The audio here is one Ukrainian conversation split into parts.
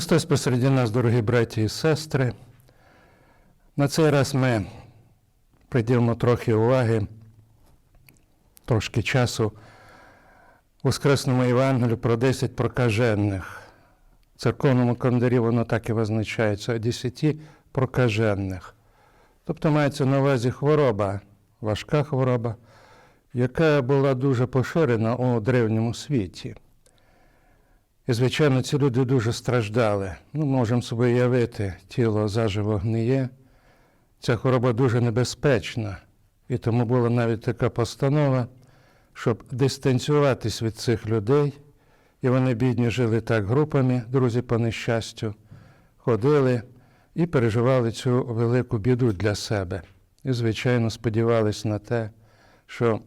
Христос посеред нас, дорогі браті і сестри. На цей раз ми приділимо трохи уваги, трошки часу Воскресному Євангелію про 10 прокажених. В церковному календарі воно так і визначається 10 прокажених. Тобто мається на увазі хвороба, важка хвороба, яка була дуже поширена у древньому світі. І, звичайно, ці люди дуже страждали. Ну, можемо собі уявити, тіло заживо гниє. Ця хвороба дуже небезпечна. І тому була навіть така постанова, щоб дистанціюватись від цих людей. І вони, бідні, жили так групами, друзі, по нещастю, ходили і переживали цю велику біду для себе. І, звичайно, сподівались на те, що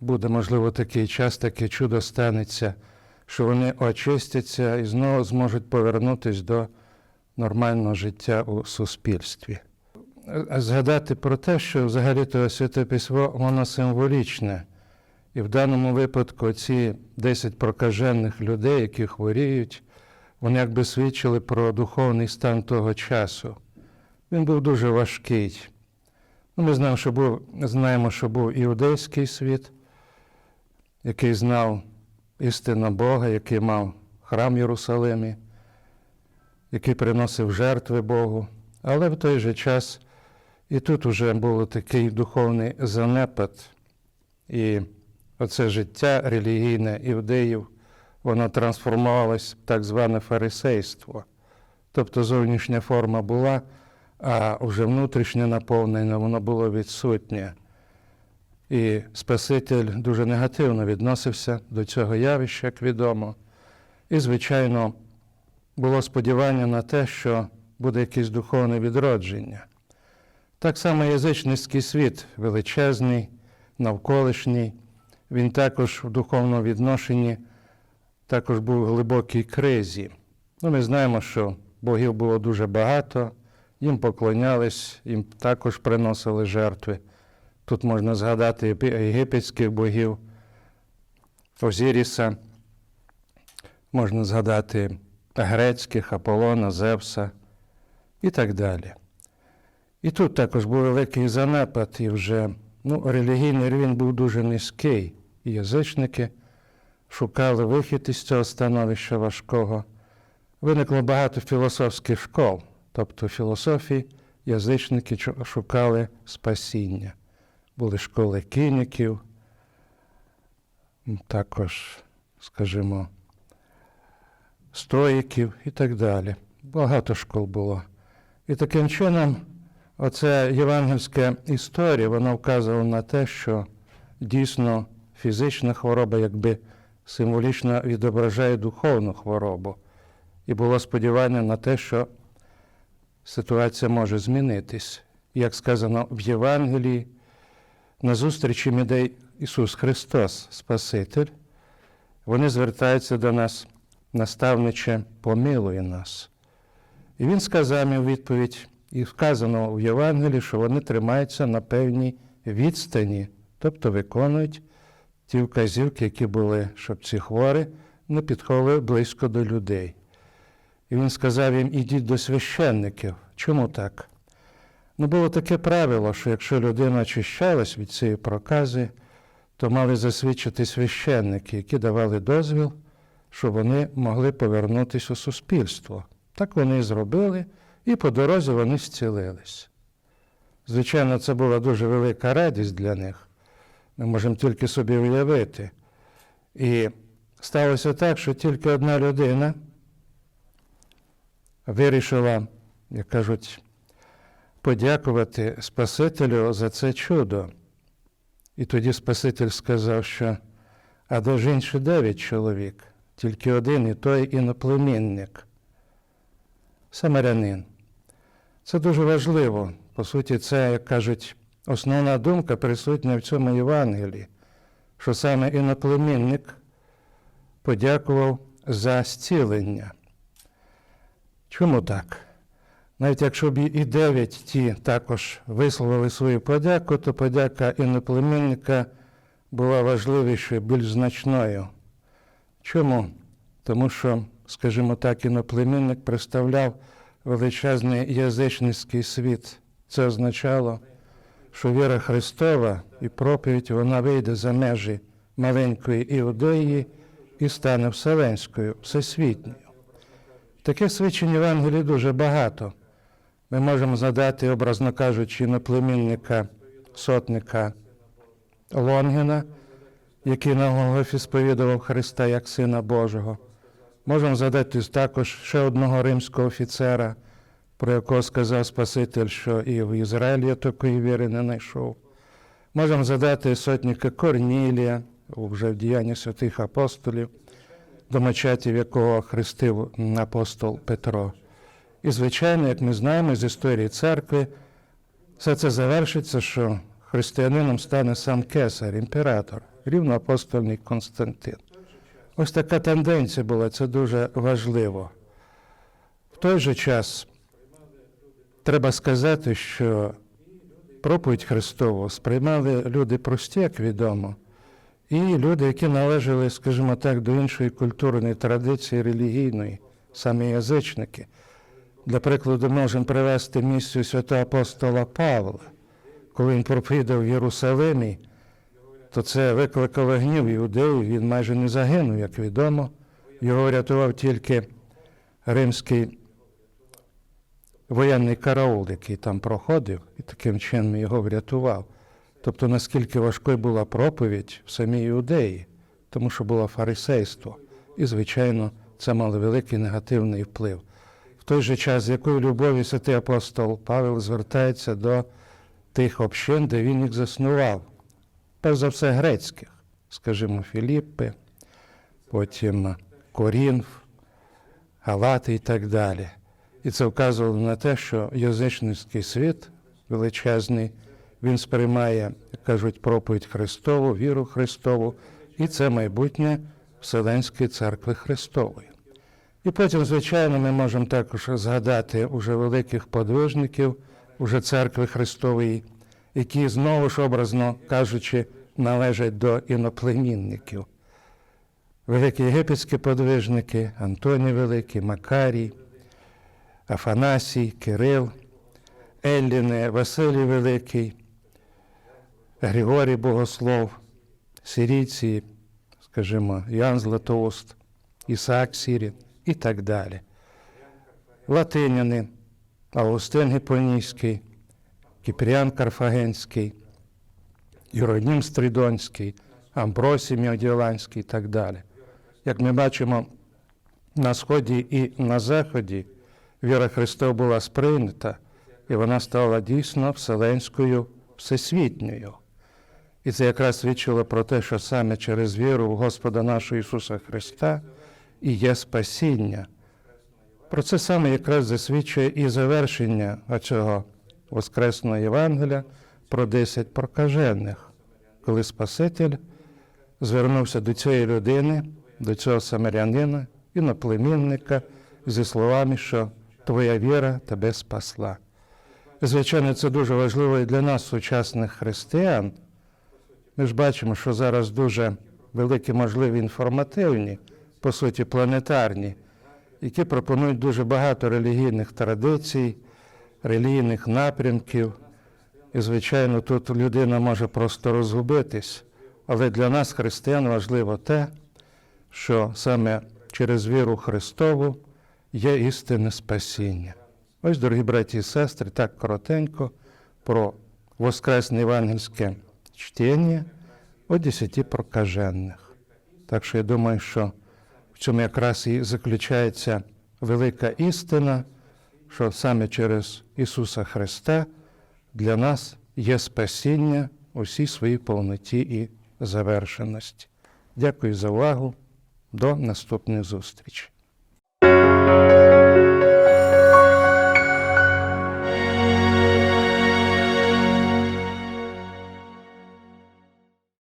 буде, можливо, такий час, таке чудо станеться що вони очистяться і знову зможуть повернутися до нормального життя у суспільстві. Згадати про те, що взагалі-то Святе Письмо воно символічне. І в даному випадку ці 10 прокажених людей, які хворіють, вони якби свідчили про духовний стан того часу. Він був дуже важкий. Ну, Ми знаємо, що був, знаємо, що був іудейський світ, який знав істина Бога, який мав храм в Єрусалимі, який приносив жертви Богу. Але в той же час і тут вже був такий духовний занепад, і оце життя релігійне іудеїв, воно трансформувалось в так зване фарисейство. Тобто зовнішня форма була, а вже внутрішнє наповнення воно було відсутнє. І Спаситель дуже негативно відносився до цього явища, як відомо. І, звичайно, було сподівання на те, що буде якесь духовне відродження. Так само язичницький світ величезний, навколишній, він також в духовному відношенні також був в глибокій кризі. Ну, Ми знаємо, що богів було дуже багато, їм поклонялись, їм також приносили жертви. Тут можна згадати єгипетських богів, Озіріса, можна згадати грецьких, Аполлона, Зевса і так далі. І тут також був великий занепад, і вже ну, релігійний рівень був дуже низький. І язичники шукали вихід із цього становища важкого. Виникло багато філософських школ, тобто філософії, язичники шукали спасіння були школи кініків, також, скажімо, стоїків і так далі. Багато школ було. І таким чином, оця євангельська історія, вона вказувала на те, що дійсно фізична хвороба якби символічно відображає духовну хворобу. І було сподівання на те, що ситуація може змінитись. Як сказано в Євангелії, на зустрічі їм іде Ісус Христос, Спаситель, вони звертаються до нас, наставниче, помилуй нас. І Він сказав їм відповідь, і вказано в Євангелії, що вони тримаються на певній відстані, тобто виконують ті вказівки, які були, щоб ці хворі не підходили близько до людей. І він сказав їм, ідіть до священників. Чому так? Ну, було таке правило, що якщо людина очищалась від цієї прокази, то мали засвідчити священники, які давали дозвіл, щоб вони могли повернутися у суспільство. Так вони і зробили, і по дорозі вони зцілились. Звичайно, це була дуже велика радість для них. Ми можемо тільки собі уявити. І сталося так, що тільки одна людина вирішила, як кажуть, подякувати Спасителю за це чудо. І тоді Спаситель сказав, що а до ж інші дев'ять чоловік, тільки один і той іноплемінник, самарянин. Це дуже важливо. По суті, це, як кажуть, основна думка присутня в цьому Євангелії, що саме іноплемінник подякував за зцілення. Чому так? Навіть якщо б і дев'ять ті також висловили свою подяку, то подяка іноплемінника була важливішою, більш значною. Чому? Тому що скажімо так, іноплемінник представляв величезний язичницький світ. Це означало, що віра Христова і проповідь вона вийде за межі маленької іудеї і стане вселенською, всесвітньою. Таких свідчень Євангелії дуже багато. Ми можемо згадати, образно кажучи, іноплемінника сотника Лонгіна, який на Голгофі сповідував Христа як Сина Божого. Можемо згадати також ще одного римського офіцера, про якого сказав Спаситель, що і в Ізраїлі я такої віри не знайшов. Можемо згадати сотника Корнілія, вже в діянні святих апостолів, домочатів якого хрестив апостол Петро. І, звичайно, як ми знаємо з історії церкви, все це завершиться, що християнином стане сам кесар, імператор, рівноапостольний Константин. Ось така тенденція була, це дуже важливо. В той же час треба сказати, що проповідь Христову сприймали люди прості, як відомо, і люди, які належали, скажімо так, до іншої культурної традиції релігійної, самі язичники. Для прикладу, можемо привести місію святого апостола Павла, коли він проповідав в Єрусалимі, то це викликало гнів іудеїв, він майже не загинув, як відомо. Його врятував тільки римський воєнний караул, який там проходив, і таким чином його врятував. Тобто, наскільки важкою була проповідь в самій іудеї, тому що було фарисейство. І, звичайно, це мало великий негативний вплив. Той же час, з якою любов'ю святий апостол Павел звертається до тих общин, де він їх заснував. Перш за все, грецьких, скажімо, Філіппи, потім Корінф, Галати і так далі. І це вказувало на те, що язичницький світ величезний, він сприймає, як кажуть, проповідь Христову, віру Христову, і це майбутнє Вселенської церкви Христової. І потім, звичайно, ми можемо також згадати уже великих подвижників, уже церкви Христової, які знову ж образно кажучи, належать до іноплемінників. Великі єгипетські подвижники, Антоній Великий, Макарій, Афанасій, Кирил, Елліни, Василій Великий, Григорій Богослов, Сирійці, скажімо, Ян Златоуст, Ісаак Сірін і так далі. Латиняни, Августин Гіпонійський, Кіпріан Карфагенський, Єронім Стридонський, Амбросій Міоділанський і так далі. Як ми бачимо, на Сході і на Заході віра Христова була сприйнята, і вона стала дійсно вселенською, всесвітньою. І це якраз свідчило про те, що саме через віру в Господа нашого Ісуса Христа і є спасіння. Про це саме якраз засвідчує і завершення цього Воскресного Євангелія про десять прокажених, коли Спаситель звернувся до цієї людини, до цього самарянина, іноплемінника, зі словами, що твоя віра тебе спасла. Звичайно, це дуже важливо і для нас, сучасних християн. Ми ж бачимо, що зараз дуже великі можливі інформативні, по суті, планетарні, які пропонують дуже багато релігійних традицій, релігійних напрямків. І, звичайно, тут людина може просто розгубитись. Але для нас, християн, важливо те, що саме через віру Христову є істинне спасіння. Ось, дорогі браті і сестри, так коротенько про воскресне євангельське чтення о десяти прокажених. Так що я думаю, що цьому якраз і заключається велика істина, що саме через Ісуса Христа для нас є спасіння усій своїй повноті і завершеності. Дякую за увагу. До наступних зустрічей.